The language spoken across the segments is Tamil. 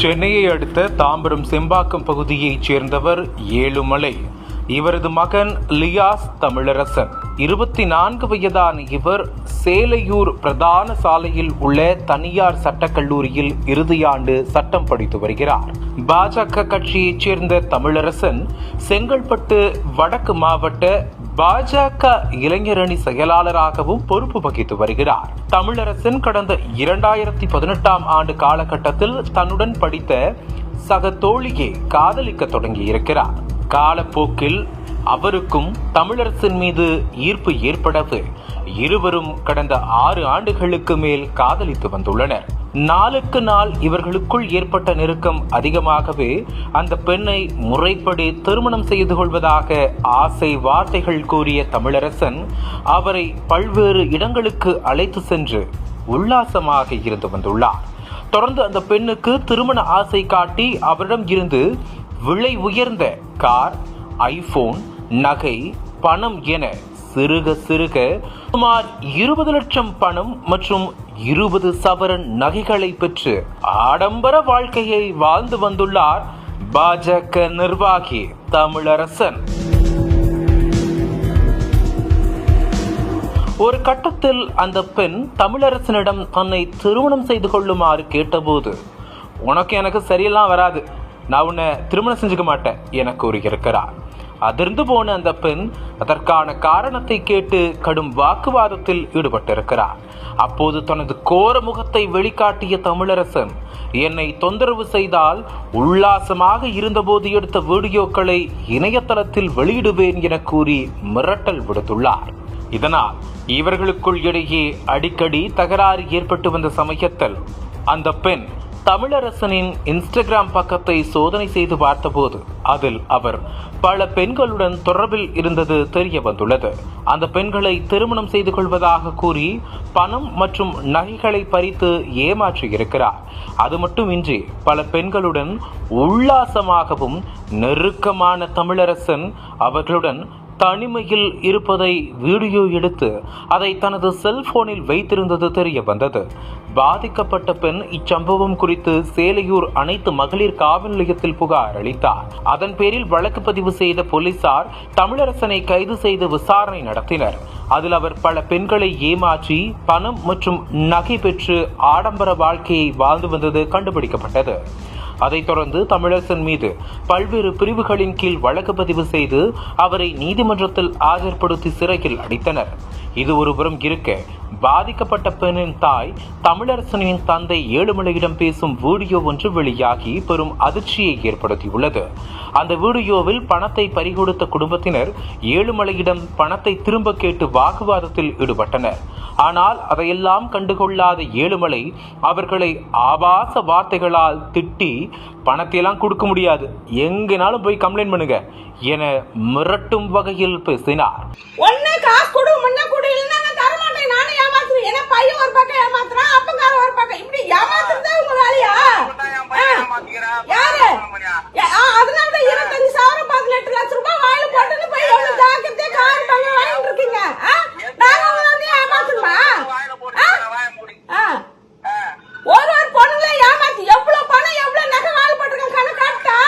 சென்னையை அடுத்த தாம்பரம் செம்பாக்கம் பகுதியைச் சேர்ந்தவர் ஏழுமலை. இவரது மகன் லியாஸ் தமிழரசன். இருபத்தி நான்கு வயதான இவர் சேலையூர் பிரதான சாலையில் உள்ள தனியார் சட்டக்கல்லூரியில் இறுதியாண்டு சட்டம் படித்து வருகிறார். பாஜக கட்சியைச் சேர்ந்த தமிழரசன் செங்கல்பட்டு வடக்கு மாவட்ட பாஜக இளைஞரணி செயலாளராகவும் பொறுப்பு வகித்து வருகிறார். தமிழரசன் கடந்த இரண்டாயிரத்தி பதினெட்டாம் ஆண்டு காலகட்டத்தில் தன்னுடன் படித்த சக தோழியை காதலிக்க தொடங்கியிருக்கிறார். காலப்போக்கில் அவருக்கும் தமிழரசன் மீது ஈர்ப்பு ஏற்படவே இருவரும் கடந்த ஆறு ஆண்டுகளுக்கு மேல் காதலித்து வந்துள்ளனர். நாளுக்கு நாள் இவர்களுக்குள் ஏற்பட்ட நெருக்கம் அதிகமாகவே அந்த பெண்ணை முறைப்படி திருமணம் செய்து கொள்வதாக ஆசை வார்த்தைகள் கூறிய தமிழரசன் அவரை பல்வேறு இடங்களுக்கு அழைத்து சென்று உல்லாசமாக இருந்து வந்துள்ளார். தொடர்ந்து அந்த பெண்ணுக்கு திருமண ஆசை காட்டி அவரிடம் இருந்து விலை உயர்ந்த கார் ஐபோன் நகை பணம் என சிறுக சிறுக சுமார் இருபது லட்சம் பணம் மற்றும் இருபது சவரன் நகைகளை பெற்று ஆடம்பர வாழ்க்கையை வாழ்ந்து வந்துள்ளார் பாஜக நிர்வாகி தமிழரசன். ஒரு கட்டத்தில் அந்த பெண் தமிழரசனிடம் தன்னை திருமணம் செய்து கொள்ளுமாறு கேட்டபோது உனக்கு எனக்கு சரியெல்லாம் வராது. நான் உன்னை திருமணம் செஞ்சுக்க மாட்டேன் என கூறியிருக்கிறார். அதிர்ந்து போன அந்த பெண் அதற்கான காரணத்தை கேட்டு கடும் வாக்குவாதத்தில் ஈடுபட்டிருக்கிறார். அப்போது தனது கோர முகத்தை வெளிக்காட்டிய தமிழரசன் என்னை தொந்தரவு செய்தால் உல்லாசமாக இருந்தபோது எடுத்த வீடியோக்களை இணையதளத்தில் வெளியிடுவேன் என கூறி மிரட்டல் விடுத்துள்ளார். இதனால் இவர்களுக்குள் இடையே அடிக்கடி தகராறு ஏற்பட்டு வந்த சமயத்தில் அந்த பெண் தமிழரசனின் இன்ஸ்டாகிராம் பக்கத்தை சோதனை செய்து பார்த்தபோது அதில் அவர் பல பெண்களுடன் தொடர்பில் இருந்தது தெரிய வந்துள்ளது அந்த பெண்களை திருமணம் செய்து கொள்வதாக கூறி பணம் மற்றும் நகைகளை பறித்து ஏமாற்றி இருக்கிறார். அது மட்டுமின்றி பல பெண்களுடன் உல்லாசமாகவும் நெருக்கமான தமிழரசன் அவர்களுடன் தனிமையில் இருப்பதை வீடியோ எடுத்து அதை தனது செல்போனில் வைத்திருந்தது தெரிய வந்தது பாதிக்கப்பட்ட பெண் இச்சம்பவம் குறித்து சேலையூர் அனைத்து மகளிர் காவல் நிலையத்தில் புகார் அளித்தார். அதன் பேரில் வழக்கு பதிவு செய்த போலீசார் தமிழரசனை கைது செய்து விசாரணை நடத்தினர். அதில் அவர் பல பெண்களை ஏமாற்றி பணம் மற்றும் நகை பெற்று ஆடம்பர வாழ்க்கையை வாழ்ந்து வந்தது கண்டுபிடிக்கப்பட்டது. அதைத் தொடர்ந்து தமிழரசன் மீது பல்வேறு பிரிவுகளின் கீழ் வழக்கு பதிவு செய்து அவரை நீதிமன்றத்தில் ஆஜர்படுத்தி சிறையில் அடைத்தனர். இது ஒருபுறம் இருக்க பாதிக்கப்பட்ட பெண்ணின் தாய் தமிழரசனின் தந்தை ஏழுமலையிடம் பேசும் வீடியோ ஒன்று வெளியாகி பெரும் அதிர்ச்சியை ஏற்படுத்தியுள்ளது. அந்த வீடியோவில் பணத்தை பறிகொடுத்த குடும்பத்தினர் ஏழுமலையிடம் பணத்தை திரும்ப கேட்டு வாக்குவாதத்தில் ஈடுபட்டனர். ஆனால் அதையெல்லாம் கண்டுகொள்ளாத ஏழுமலை அவர்களை ஆபாச வார்த்தைகளால் திட்டி பணத்தையெல்லாம் கொடுக்க முடியாது. எங்கனாலும் போய் கம்ப்ளைண்ட் பண்ணுங்க என மிரட்டும் வகையில் பேசினார். காசு கொடு முன்ன கொடு இல்லைன்னா நான் தர மாட்டேன் நானே ஏமாத்துறேன் ஏன்னா பையன் ஒரு பக்கம் ஏமாத்துறான் அப்பங்கார ஒரு பக்கம் இப்படி ஏமாத்துறதே உங்க வேலையா ஆ, யாரு ஏ- ஆ, அதனால தான் இருபத்தஞ்சு சவரம் பதினெட்டு லட்சம் ரூபாய் வாயில போட்டுன்னு போய் ஒண்ணு ஜாக்கிரதையா கார் பண்ண வாங்கிட்டு இருக்கீங்க ஆ? நாங்க உங்களை வந்து ஏமாத்தணுமா ஆ? ஆ. ஒரு ஒரு பொண்ணுங்களை ஏமாத்தி எவ்வளவு பணம் எவ்வளவு நகை வாயில் போட்டிருக்கேன் கணக்காட்டா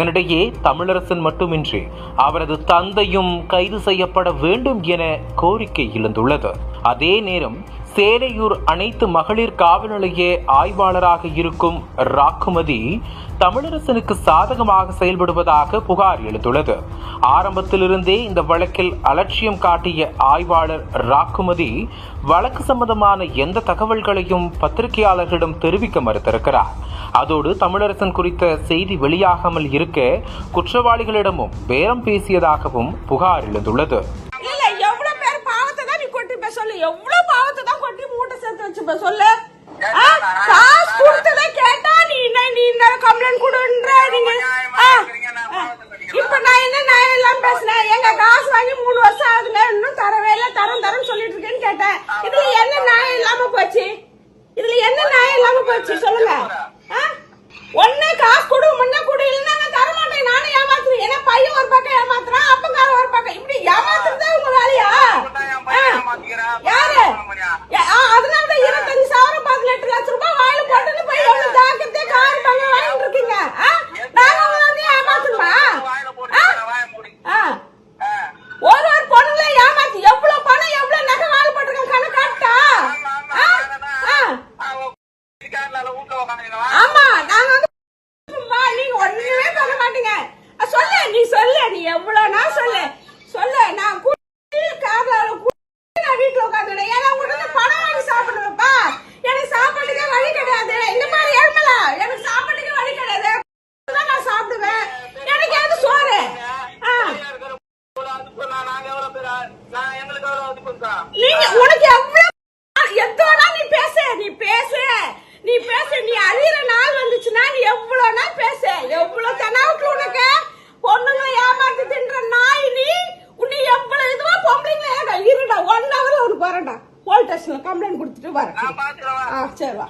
இதனிடையே தமிழரசன் மட்டுமின்றி அவரது தந்தையும் கைது செய்யப்பட வேண்டும் என கோரிக்கை எழுந்துள்ளது. அதே நேரம் சேலையூர் அனைத்து மகளிர் காவல் நிலைய ஆய்வாளராக இருக்கும் ராக்குமதி தமிழரசனுக்கு சாதகமாக செயல்படுவதாக புகார் எழுந்துள்ளது. ஆரம்பத்திலிருந்தே இந்த வழக்கில் அலட்சியம் காட்டிய ஆய்வாளர் ராக்குமதி வழக்கு சம்பந்தமான எந்த தகவல்களையும் பத்திரிகையாளர்களிடம் தெரிவிக்க மறுத்திருக்கிறார். அதோடு தமிழரசன் குறித்த செய்தி வெளியாகாமல் இருக்க குற்றவாளிகளிடமும் பேரம் பேசியதாகவும் புகார் எழுந்துள்ளது. எவ்வளவு பேர் சொல்லு. காசு கொடுத்தத கேட்டா நீ என்ன நீ இந்த கம்ப்ளைண்ட் கொடுன்ற நீங்க இப்ப நான் என்ன நான் எல்லாம் பேசுனேன் எங்க காசு நீங்க உனக்கு எவ்வளவு நீ பேச? நீ பேச. நீ பேச. நீ அறியிற நாள் வந்துச்சுன்னா நீ எவ்வளவுனா பேச? எவ்வளவு தெனாவுக்கு உனக்கு? பொண்ணுங்களை ஏமாத்தி தின்ற நாய் நீ உன்னை எவ்வளவு இதுவா பொம்பளைங்களை இருடா ஒன் ஹவர் ஒரு வரடா போலீஸ் ஸ்டேஷன்ல கம்ப்ளைண்ட் கொடுத்துட்டு வரேன் ஆ சரி வா.